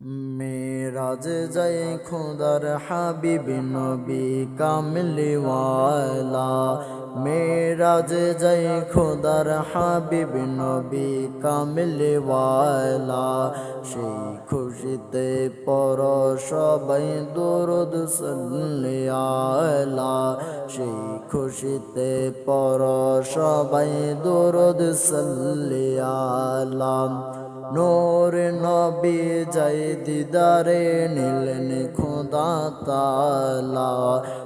মেরাজ জয় খুদার হাবিব নবী কামলিওয়ালা। মেরাজ জয় খুদার হাবিব নবী কামলিওয়ালা। সেই খুশিতে পর সবাই দরদ সাল্লিয়ালা সেই খুশিতে পর সবাই দরদ সাল্লিয়ালা নূর নবী জয় দিদারে নীলেন খুদা তালা।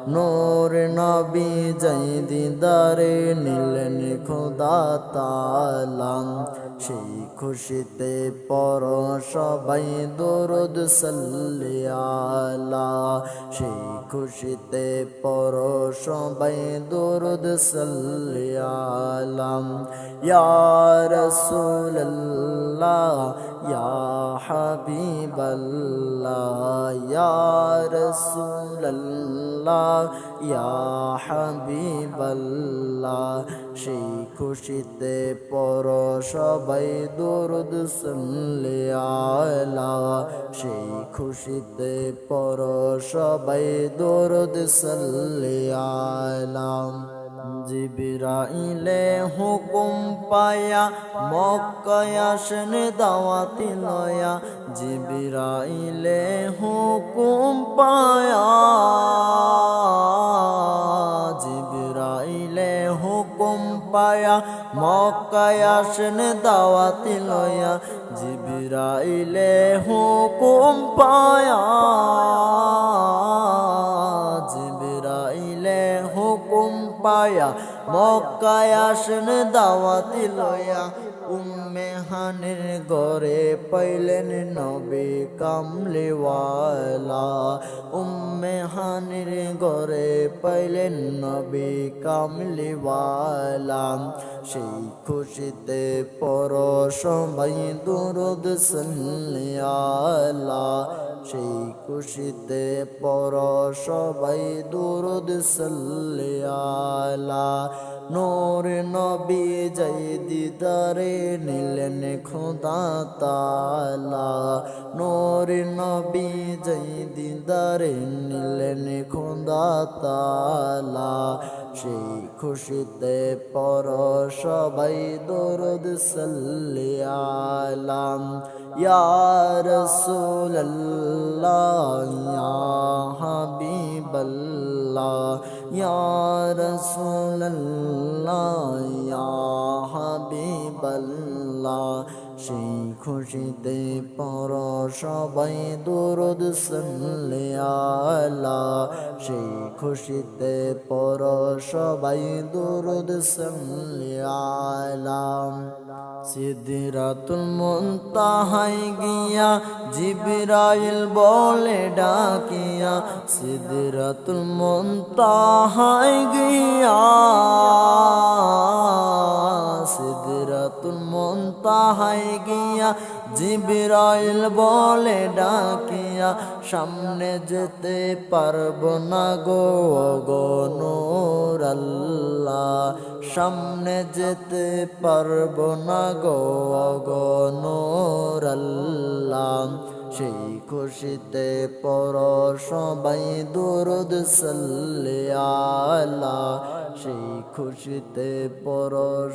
নূর নবী জয় দিদারে নীলেন খুদা তালা। সেই খুশিতে পর সবাই দরদ সাল্লিয়ালা সেই খুশিতে পর সবাই দরদ সাল্লিয়ালাম ইয়া রাসূলুল্লাহ ইয়া হাবিবাল্লাহ ইয়া রাসূলুল্লাহ ইয়া হাবিবাল্লাহ সেই খুশিতে পর সবাই দরুদ সাল্লিয়ালা সেই খুশিতে পর সবাই দরুদ সাল্লিয়ালা জিবিরাইলে হুকুম পায়া, মক্কায় আসেন দাওয়াতি লয়া। জিবিরাইলে হুকুম পায়া, জিবিরাইলে হুকুম পায়া, মক্কায় আসেন দাওয়াতি লয়া। জিবিরাইলে হুকুম পায়া পায়া মক্কায় আসেন দাওয়াতি লয়া উম্মে হানির গরে পাইলেন নবী কামলিওয়ালা। উম্মে হানির গরে পাইলেন নবী কামলিওয়ালা। সেই খুশিতে পর সবাই দুরুদ সাল্লিয়ালা। সেই খুশিতে পর সবাই দুরুদ সাল্লিয়ালা। নূর নবী জয় দিদারে নিলেন খুদা তালা নূর নবী জয় দিদারে নিলেন খুদা তালা সেই খুশিতে পর সবাই দরদ সাল্লিয়ালাম ইয়া রাসূলুল্লাহ, ইয়া হাবিবাল্লাহ হাবিবাল্লাহ সেই খুশিতে পর সবাই, দরদ সাল্লিয়ালা সেই খুশিতে পর সবাই, দরদ সাল্লিয়ালা সিদ্দিরাতুল মুনতাহাই গিয়া জিবরাইল বলে ডাকিয়া সিদ্দিরাতুল মুনতাহাই গিয়া গিয়া জিবরাইল বলে ডাকিয়া, সামনে যেতে পারব না গো গো নূর আল্লাহ। সামনে যেতে পারব না গো গো নূর আল্লাহ। সেই খুশিতে পর সবাই, দরদ সাল্লিয়ালা সেই খুশিতে পর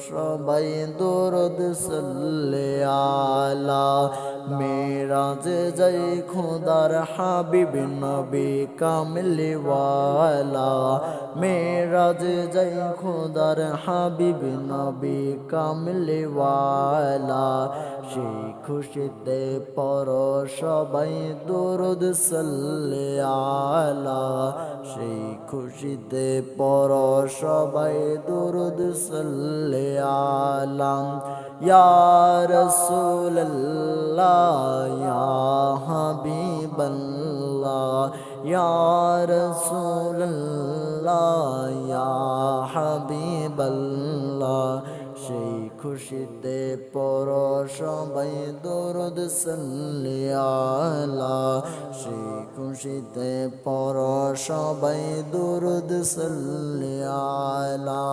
সবাই দরদ সাল্লিয়ালা মেরাজে যাই খুদার হাবিব নবী কামলিওয়ালা মেরাজে যাই খুদার হাবিব নবী কামলিওয়ালা সেই খুশিতে পর সবাই দরদ সাল্লিয়ালা সেই খুশিতে পর সবাই দরদ সাল্লিয়ালা ইয়া রাসূলুল্লাহ ইয়া হাবিবাল্লাহ ইয়া রাসূলুল্লাহ ইয়া হাবিবাল্লাহ। সেই খুশিতে পর সবাই দরদ সাল্লিয়ালা সেই খুশিতে পর সবাই দরদ সাল্লিয়ালা